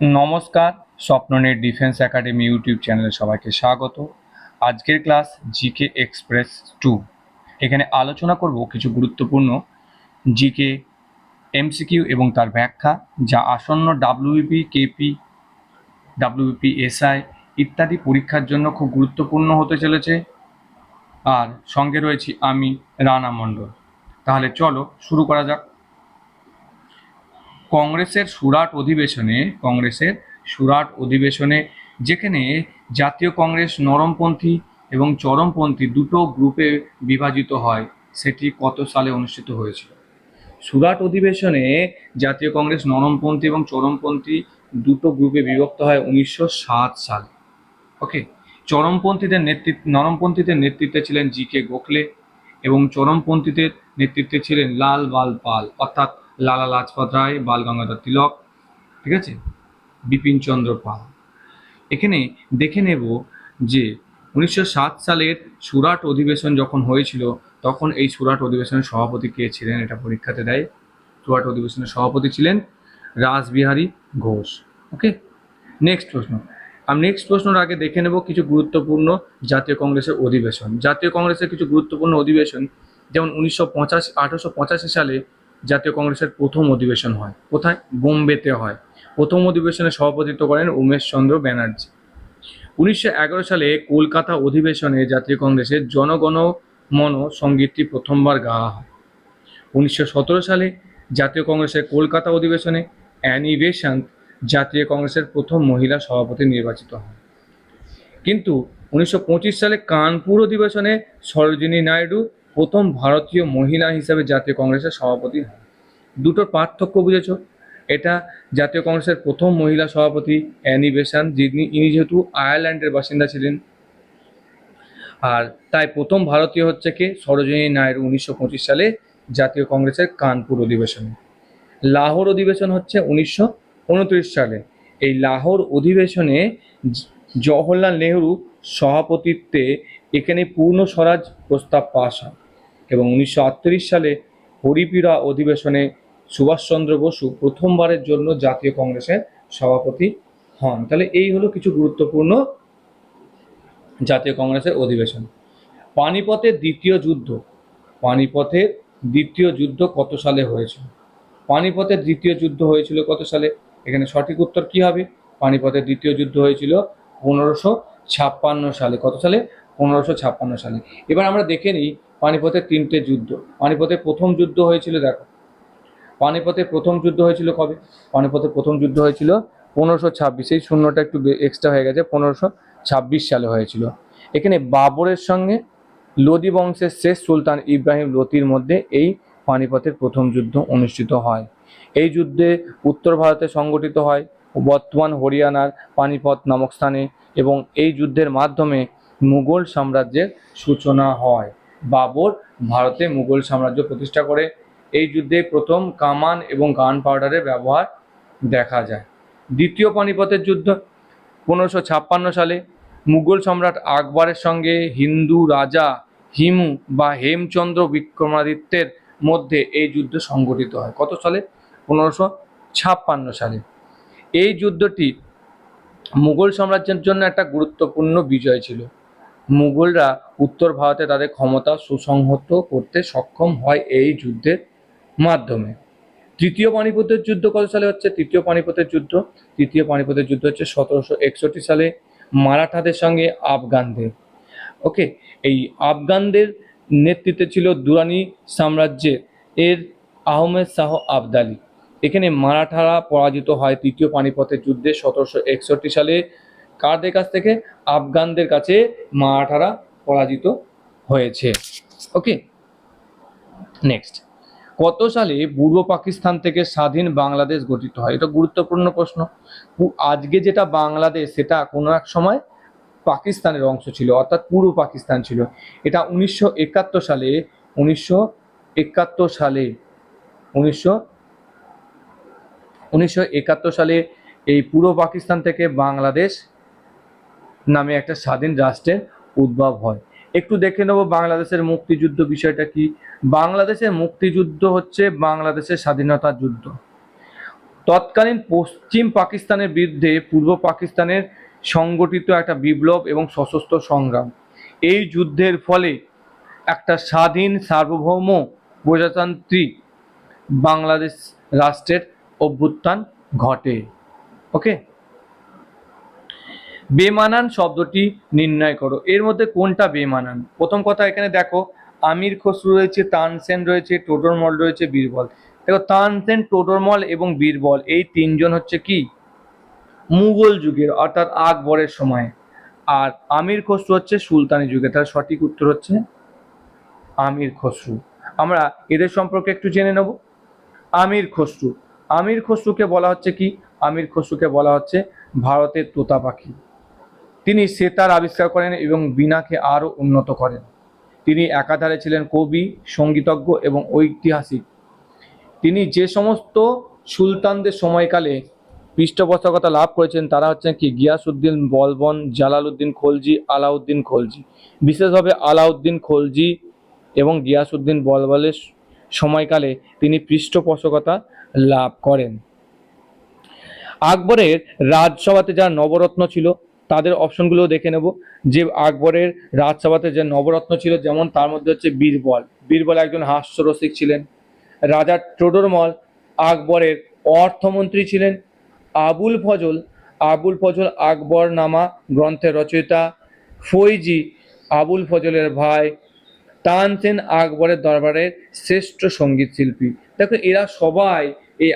নমস্কার স্বপ্ননেট defence academy YouTube চ্যানেলে সবাইকে স্বাগত। আজকের ক্লাস জিকে এক্সপ্রেস টু এখানে আলোচনা করব কিছু গুরুত্বপূর্ণ জিকে এমসিকিউ এবং তার ব্যাখ্যা, যা আসন্ন ডাব্লিউপি কেপি ডাব্লিউপি এসআই ইত্যাদি পরীক্ষার জন্য খুব গুরুত্বপূর্ণ হতে চলেছে। আর সঙ্গে রয়েছি আমি, রানা মণ্ডল। তাহলে চলো শুরু করা যাক। কংগ্রেসের সুরাট অধিবেশনে, কংগ্রেসের সুরাট অধিবেশনে যেখানে জাতীয় কংগ্রেস নরমপন্থী এবং চরমপন্থী দুটো গ্রুপে বিভাজিত হয়, সেটি কত সালে অনুষ্ঠিত হয়েছিল? সুরাট অধিবেশনে জাতীয় কংগ্রেস নরমপন্থী এবং চরমপন্থী দুটো গ্রুপে বিভক্ত হয় উনিশশো সাত সালে। ওকে, চরমপন্থীদের নেতৃত্ব নরমপন্থীদের নেতৃত্বে ছিলেন জি কে গোখলে এবং চরমপন্থীদের নেতৃত্বে ছিলেন লাল বাল পাল, অর্থাৎ লালা লাজপত রায়, বাল গঙ্গাধর তিলক, ঠিক আছে? বিপিন চন্দ্র পাল। এখানে দেখে নেব যে উনিশশো সাত সালের সুরাট অধিবেশন যখন হয়েছিল, তখন এই সুরাট অধিবেশনের সভাপতি কে ছিলেন এটা পরীক্ষাতে দেয়। সুরাট অধিবেশনের সভাপতি ছিলেন রাসবিহারী ঘোষ, ওকে? নেক্সট প্রশ্ন। আমি নেক্সট প্রশ্নের আগে দেখে নেব কিছু গুরুত্বপূর্ণ জাতীয় কংগ্রেসের অধিবেশন। জাতীয় কংগ্রেসের কিছু গুরুত্বপূর্ণ অধিবেশন, যেমন উনিশশো পঁচাশি সালে জাতীয় কংগ্রেসের প্রথম অধিবেশন হয়। কোথায়? বোম্বেতে হয়। প্রথম অধিবেশনে সভাপতিত্ব করেন উমেশ চন্দ্র ব্যানার্জি। উনিশশো এগারো সালে কলকাতা অধিবেশনে জাতীয় কংগ্রেসের জনগণ মন সঙ্গীতটি প্রথমবার গাওয়া হয়। উনিশশো সতেরো সালে জাতীয় কংগ্রেসের কলকাতা অধিবেশনে অ্যানি বেসান্ত জাতীয় কংগ্রেসের প্রথম মহিলা সভাপতি নির্বাচিত হন কিন্তু উনিশশো পঁচিশ সালে কানপুর অধিবেশনে সরোজিনী নাইডু প্রথম ভারতীয় মহিলা হিসাবে জাতীয় কংগ্রেসের সভাপতি হন। দুটোর পার্থক্য বুঝেছ? এটা জাতীয় কংগ্রেসের প্রথম মহিলা সভাপতি অ্যানি বেসান্ত যিনি, ইনি যেহেতু আয়ারল্যান্ডের বাসিন্দা ছিলেন। আর তাই প্রথম ভারতীয় হচ্ছে কে? সরোজিনী নাইডু, উনিশশো সালে জাতীয় কংগ্রেসের কানপুর অধিবেশনে। লাহোর অধিবেশন হচ্ছে উনিশশো উনত্রিশ সালে। এই লাহোর অধিবেশনে জওহরলাল নেহরু সভাপতিত্বে এখানে পূর্ণ স্বরাজ প্রস্তাব পাশ হয়। এবং উনিশশো আটত্রিশ সালে হরিপিরা অধিবেশনে সুভাষচন্দ্র বসু প্রথমবারের জন্য জাতীয় কংগ্রেসের সভাপতি হন। তাহলে এই হলো কিছু গুরুত্বপূর্ণ জাতীয় কংগ্রেসের অধিবেশন। পানিপথের দ্বিতীয় যুদ্ধ। পানিপথের দ্বিতীয় যুদ্ধ কত সালে হয়েছিল? পানিপথের দ্বিতীয় যুদ্ধ হয়েছিল কত সালে? এখানে সঠিক উত্তর কি হবে? পানিপথের দ্বিতীয় যুদ্ধ হয়েছিল পনেরোশো ছাপ্পান্ন সালে। কত সালে? পনেরোশো ছাপ্পান্ন সালে। এবার আমরা দেখে নিই পানিপথের তিনটে যুদ্ধ। পানিপথের প্রথম যুদ্ধ হয়েছিল দেখো। পানিপথের প্রথম যুদ্ধ হয়েছিল কবে? পানিপথের প্রথম যুদ্ধ হয়েছিল পনেরোশো ছাব্বিশ। এই শূন্যটা একটু এক্সট্রা হয়ে গেছে, পনেরোশো ছাব্বিশ সালে হয়েছিল। এখানে বাবরের সঙ্গে লোদি বংশের শেষ সুলতান ইব্রাহিম লোতির মধ্যে এই পানিপথের প্রথম যুদ্ধ অনুষ্ঠিত হয়। এই যুদ্ধে উত্তর ভারতে সংগঠিত হয় বর্তমান হরিয়ানার পানিপথ নামক স্থানে এবং এই যুদ্ধের মাধ্যমে মুঘল সাম্রাজ্যের সূচনা হয়। বাবর ভারতে মুঘল সাম্রাজ্য প্রতিষ্ঠা করে। এই যুদ্ধে প্রথম কামান এবং গান পাউডারের ব্যবহার দেখা যায়। দ্বিতীয় পানিপথের যুদ্ধ পনেরোশো ছাপ্পান্ন সালে। মুঘল সম্রাট আকবরের সঙ্গে হিন্দু রাজা হিমু বা হেমচন্দ্র বিক্রমাদিত্যের মধ্যে এই যুদ্ধ সংগঠিত হয়। কত সালে? পনেরোশো ছাপ্পান্ন সালে। এই যুদ্ধটি মুঘল সাম্রাজ্যের জন্য একটা গুরুত্বপূর্ণ বিজয় ছিল। মুঘলরা উত্তর ভারতে তাদের ক্ষমতা সুসংহত করতে সক্ষম হয় এই যুদ্ধের মাধ্যমে। তৃতীয় পানিপথের যুদ্ধ কত সালে হচ্ছে? তৃতীয় পানিপথের যুদ্ধ। তৃতীয় পানিপথের যুদ্ধ হচ্ছে সতেরোশো একষট্টি সালে মারাঠাদের সঙ্গে আফগানদের। ওকে এই আফগানদের নেতৃত্বে ছিল দুরানি সাম্রাজ্যের এর আহমেদ শাহ আবদালি। এখানে মারাঠারা পরাজিত হয় তৃতীয় পানিপথের যুদ্ধে সতেরোশো একষট্টি সালে। কারদের কাছ থেকে? আফগানদের কাছে মারাঠারা পরাজিত হয়েছে। ওকে নেক্সট কত সালে পূর্ব পাকিস্তান থেকে স্বাধীন বাংলাদেশ গঠিত হয়? এটা গুরুত্বপূর্ণ প্রশ্ন। আজকে যেটা বাংলাদেশ, সেটা কোনো এক সময় পাকিস্তানের অংশ ছিল, অর্থাৎ পূর্ব পাকিস্তান ছিল। এটা উনিশশো একাত্তর সালে, উনিশশো একাত্তর সালে, উনিশশো উনিশশো একাত্তর সালে এই পূর্ব পাকিস্তান থেকে বাংলাদেশ নামে একটা স্বাধীন রাষ্ট্রের উদ্ভব হয়। একটু দেখে নেব বাংলাদেশের মুক্তিযুদ্ধ বিষয়টা কি? বাংলাদেশের মুক্তিযুদ্ধ হচ্ছে বাংলাদেশের স্বাধীনতা যুদ্ধ। তৎকালীন পশ্চিম পাকিস্তানের বিরুদ্ধে পূর্ব পাকিস্তানের সংগঠিত একটা বিপ্লব এবং সশস্ত্র সংগ্রাম। এই যুদ্ধের ফলে একটা স্বাধীন, সার্বভৌম, প্রজাতান্ত্রিক বাংলাদেশ রাষ্ট্রের অভ্যুত্থান ঘটে। ওকে বেমানান শব্দটি নির্ণয় করো। এর মধ্যে কোনটা বেমানান? প্রথম কথা এখানে দেখো, আমির খসরু রয়েছে, তানসেন রয়েছে, টোডরমল রয়েছে, বীরবল। দেখো, তানসেন, টোডরমল এবং বীরবল, এই তিনজন হচ্ছে কি? মুঘল যুগের, অর্থাৎ আকবরের সময়। আর আমির খসরু হচ্ছে সুলতানি যুগে। তার সঠিক উত্তর হচ্ছে আমির খসরু। আমরা এদের সম্পর্কে একটু জেনে নেব। আমির খসরু। আমির খসরুকে বলা হচ্ছে কি? আমির খসরুকে বলা হচ্ছে ভারতের তোতা পাখি। তিনি সেতার আবিষ্কার করেন এবং বীণাকে আরও উন্নত করেন। তিনি একাধারে ছিলেন কবি, সঙ্গীতজ্ঞ এবং ঐতিহাসিক। তিনি যে সমস্ত সুলতানদের সময়কালে পৃষ্ঠপোষকতা লাভ করেছেন, তারা হচ্ছেন কি? গিয়াসউদ্দিন, বলবন, জালালউদ্দিন খলজি, আলাউদ্দিন খলজি। বিশেষভাবে আলাউদ্দিন খলজি এবং গিয়াসউদ্দিন বলবলের সময়কালে তিনি পৃষ্ঠপোষকতা লাভ করেন। আকবরের রাজসভাতে যারা নবরত্ন ছিল তাদের অপশনগুলো দেখে নেব। যে আকবরের রাজসভাতে যে নবরত্ন ছিল, যেমন তার মধ্যে হচ্ছে বীরবল। বীরবল একজন হাস্যরসিক ছিলেন। রাজা টোডরমল আকবরের অর্থমন্ত্রী ছিলেন। আবুল ফজল আবুল ফজল আকবর নামা গ্রন্থের রচয়িতা ফৈজি আবুল ফজলের ভাই তানসেন আকবরের দরবারের শ্রেষ্ঠ সংগীত শিল্পী। দেখো, এরা সবাই এই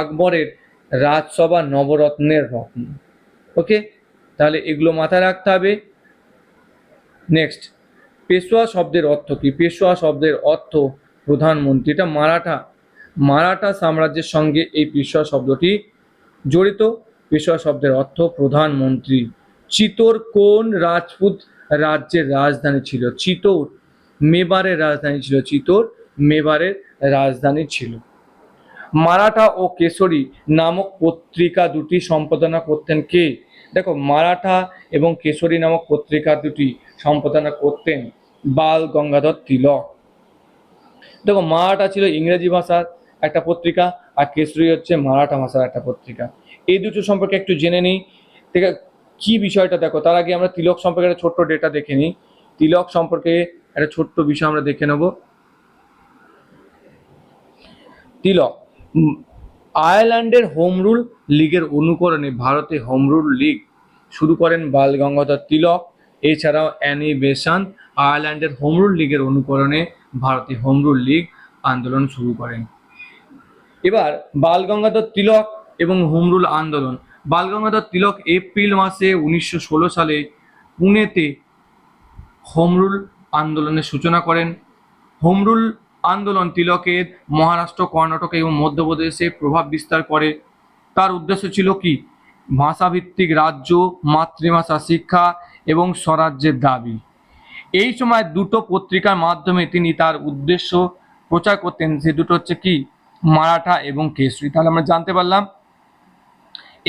আকবরের রাজসভা নবরত্নের রত্ন। ওকে? তাহলে এগুলো মাথায় রাখতে হবে। নেক্সট পেশোয়া শব্দের অর্থ কি? পেশোয়া শব্দের অর্থ প্রধানমন্ত্রী। এটা মারাঠা। মারাঠা সাম্রাজ্যের সঙ্গে এই পেশোয়া শব্দটি জড়িত। পেশোয়া শব্দের অর্থ প্রধানমন্ত্রী। চিতোর কোন রাজপুত রাজ্যের রাজধানী ছিল? চিতোর মেবারের রাজধানী ছিল। চিতোর মেবারের রাজধানী ছিল। মারাঠা ও কেশরী নামক পত্রিকা দুটি সম্পাদনা করতেন কে? দেখো, মারাঠা এবং কেশরী নামক পত্রিকা দুটি সম্পাদনা করতেন বাল গঙ্গাধর তিলক। দেখো, মারাঠা ছিল ইংরেজি ভাষার একটা পত্রিকা আর কেশরী হচ্ছে মারাঠা ভাষার একটা পত্রিকা। এই দুটো সম্পর্কে একটু জেনে নিই। ঠিক কি বিষয়টা দেখো, তার আগে আমরা তিলক সম্পর্কে একটা ছোট্ট ডেটা দেখে নিই। তিলক সম্পর্কে একটা ছোট্ট বিষয় আমরা দেখে নেব। তিলক আয়ারল্যান্ডের হোম রুল লিগের অনুকরণে ভারতে হোম রুল লিগ শুরু করেন বাল গঙ্গাধর তিলক। এছাড়াও অ্যানি বেসান্ত আয়ারল্যান্ডের হোম রুল লিগের অনুকরণে ভারতে হোম রুল লিগ আন্দোলন শুরু করেন। এবার বাল গঙ্গাধর তিলক এবং হোম রুল আন্দোলন। বাল গঙ্গাধর তিলক এপ্রিল মাসে উনিশশো ষোলো সালে পুনেতে হোম রুল আন্দোলনের সূচনা করেন। হোম রুল আন্দোলন তিলকের মহারাষ্ট্র, কর্ণাটক এবং মধ্যপ্রদেশে প্রভাব বিস্তার করে। তার উদ্দেশ্য ছিল কি? ভাষাভিত্তিক রাজ্য, মাতৃভাষা শিক্ষা এবং স্বরাজ্যের দাবি। এই সময় দুটো পত্রিকার মাধ্যমে তিনি তার উদ্দেশ্য প্রচার করতেন। সে দুটো হচ্ছে কি? মারাঠা এবং কেশরী। তাহলে আমরা জানতে পারলাম,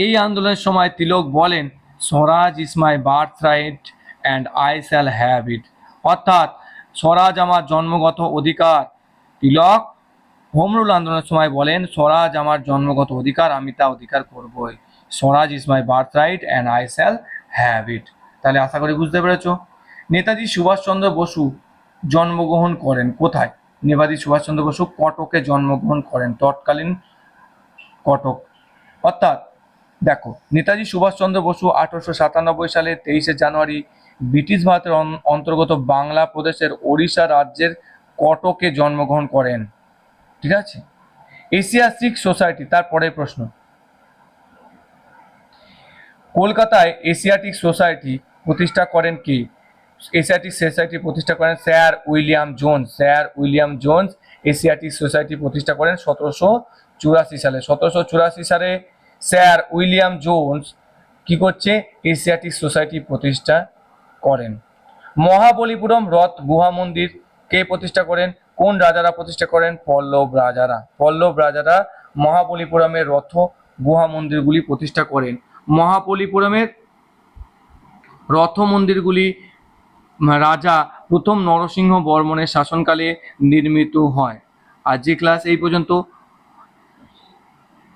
এই আন্দোলনের সময় তিলক বলেন, swaraj is my birthright and I shall have it অর্থাৎ, স্বরাজ আমার জন্মগত অধিকার তিলক, হোমরুল আন্দোলনের সময় বলেন, স্বরাজ আমার জন্মগত অধিকার, আমি তা অধিকার করবই। Swaraj is my birthright and I shall have it তাহলে আশা করি বুঝতে পেরেছ? নেতাজি সুভাষচন্দ্র বসু জন্মগ্রহণ করেন কোথায়? নেতাজি সুভাষচন্দ্র বসু কটকে জন্মগ্রহণ করেন, তৎকালীন কটক। অর্থাৎ, দেখো, নেতাজি সুভাষচন্দ্র বসু আঠারোশো সাতানব্বই সালে তেইশে জানুয়ারি ব্রিটিশ ভারতের অন্তর্গত বাংলা প্রদেশের ওড়িশা রাজ্যের কটকে জন্মগ্রহণ করেন। ঠিক আছে? এশিয়াটিক সোসাইটি, তার পরের প্রশ্ন। কলকাতায় এশিয়াটিক সোসাইটি প্রতিষ্ঠা করেন কি? এশিয়াটিক সোসাইটি প্রতিষ্ঠা করেন sir William Jones. Sir William Jones Asiatic Society প্রতিষ্ঠা করেন সতেরোশো চুরাশি সালে। সতেরোশো চুরাশি সালে স্যার উইলিয়াম জোন্স কি করছে? এশিয়াটিক সোসাইটি প্রতিষ্ঠা করেন। মহাবলীপুরম রথ গুহা মন্দির কে প্রতিষ্ঠা করেন? কোন রাজারা প্রতিষ্ঠা করেন? পল্লব রাজারা। পল্লব রাজারা মহাবলীপুরমের রথ গুহা মন্দিরগুলি প্রতিষ্ঠা করেন। মহাবলীপুরমের রথ মন্দিরগুলি রাজা প্রথম নরসিংহ বর্মনের শাসনকালে নির্মিত হয়। আর যে ক্লাস এই পর্যন্ত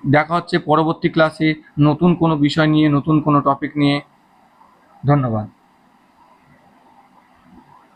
দেখা হচ্ছে, পরবর্তী ক্লাসে নতুন কোনো বিষয় নিয়ে, নতুন কোনো টপিক নিয়ে। ধন্যবাদ।